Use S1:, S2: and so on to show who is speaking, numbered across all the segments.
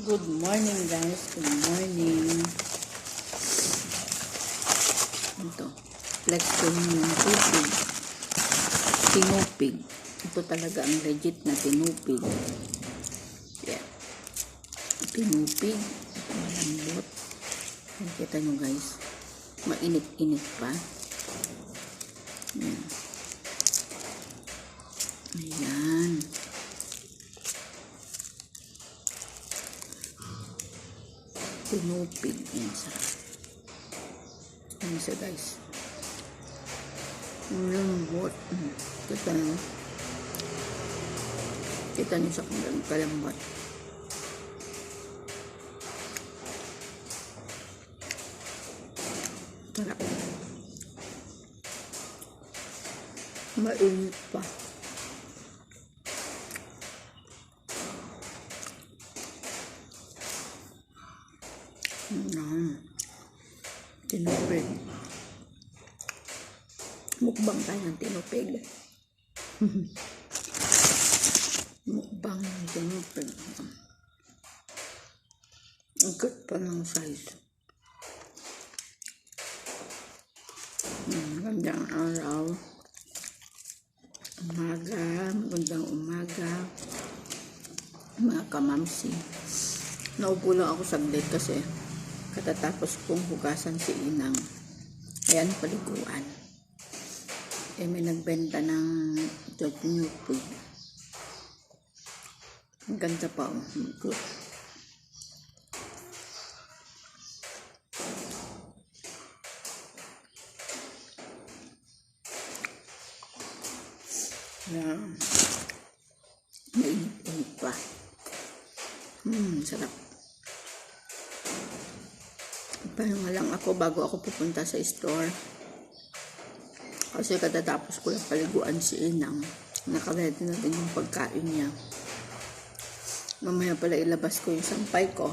S1: Good morning guys. Good morning. Ito. Flex ko yung tupig. Tinupig. Ito talaga ang legit na tinupig. Yan. Tinupig. Malambot. Nakita nyo guys. Mainit-init pa. Yan. Ayan. Tinupig. Yan sarap. Yan siya guys. Ang lambot. Kita nyo. Kita nyo sa kung kalambot. Sarap. Mainit pa. Mm. Tinupig. Mukbang tayo ng tinupig. Mukbang ng tinupig. Ang cute pa ng size. Mm, Magandang araw. Umaga, magandang umaga. Mga kamamsi. Naupo lang ako saglit kasi katatapos kong hugasan si Inang. Ayan, paliguan. Eh, may nagbenta ng dog new food. Ang ganda pa. Oh. Good. Yan. Mainit-init. Hmm, sarap. Pahinga lang ako bago ako pupunta sa store. Kasi katatapos ko lang paliguan si Inang. Nakaredy na din yung pagkain niya. Mamaya pala ilabas ko yung sampay ko.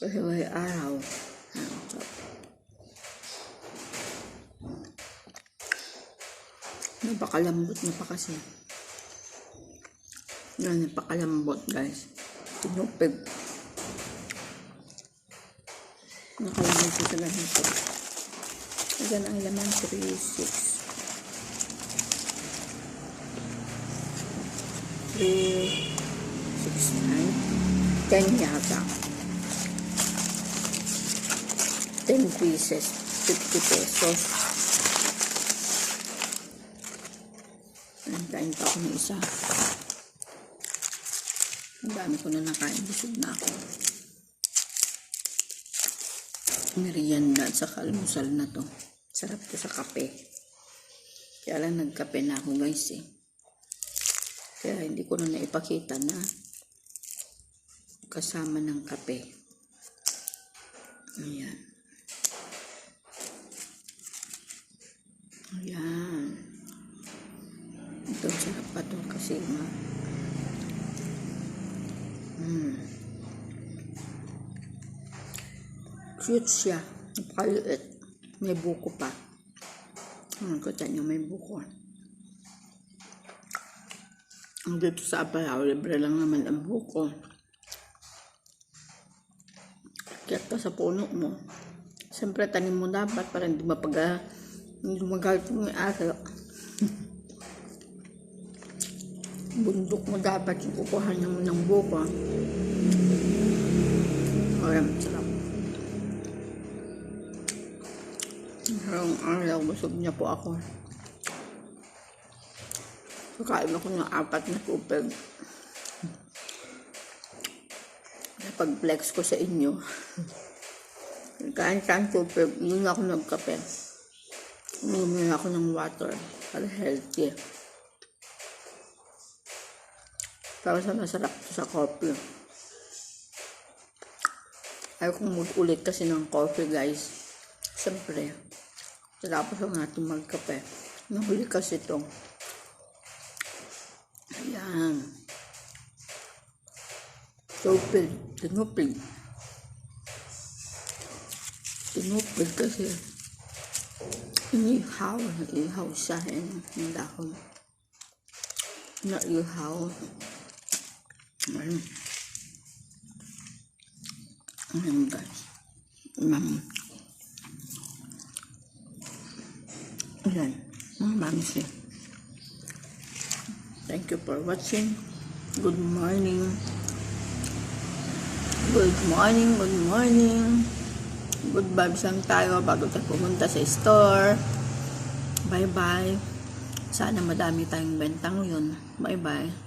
S1: Kasi may araw. Napakalambot na pa kasi. Napakalambot guys. Tinupig. Nakalagay ko sa ganito. Ayan ang laman 3, 6. 3, 6, 9. 10 yata. 10 pieces. 50 pesos. Nantayin pa ako ng isa. Ang dami ko na nakain. Busog na ako merienda at saka almusal na to. Sarap to sa kape. Kaya lang nagkape na ako guys eh. Kaya hindi ko na naipakita na kasama ng kape. Ayan. Ayan. Ito sarap pa to kasi ma Hmm. Cute siya. Napakaliit. May buko pa. Hmm, kita niyo may buko. Ang dito sa Apalaw, libre lang naman ang buko. Kaya ka sa puno mo. Siyempre, tanim mo dapat para hindi mapaga hindi magalit mo yung araw. Bundok mo dapat yung kukuha mo ng buko. Ayan, sarap. Ang araw, busog niya po ako. Kakain ako ng apat na tupig. Pag-flex ko sa inyo. Kain sa tupig, yun ako nagkape. Uminom ako ng water para healthy. Para sa masarap sa coffee. Ayaw kong ulit kasi ng coffee guys. Siyempre, tapos ang ating magkape. Nahuli kasi ito. Ayan. Tupig. Tinupig. Tinupig kasi inihaw. Ihaw siya. Yung dahon. Na ihaw. Ayan. Ayan guys. Um, ayan. Mga mamsi. Thank you for watching. Good morning. Good morning, good morning. Good vibes lang tayo bago tayo pumunta sa store. Bye-bye. Sana madami tayong bentang yun. Bye-bye.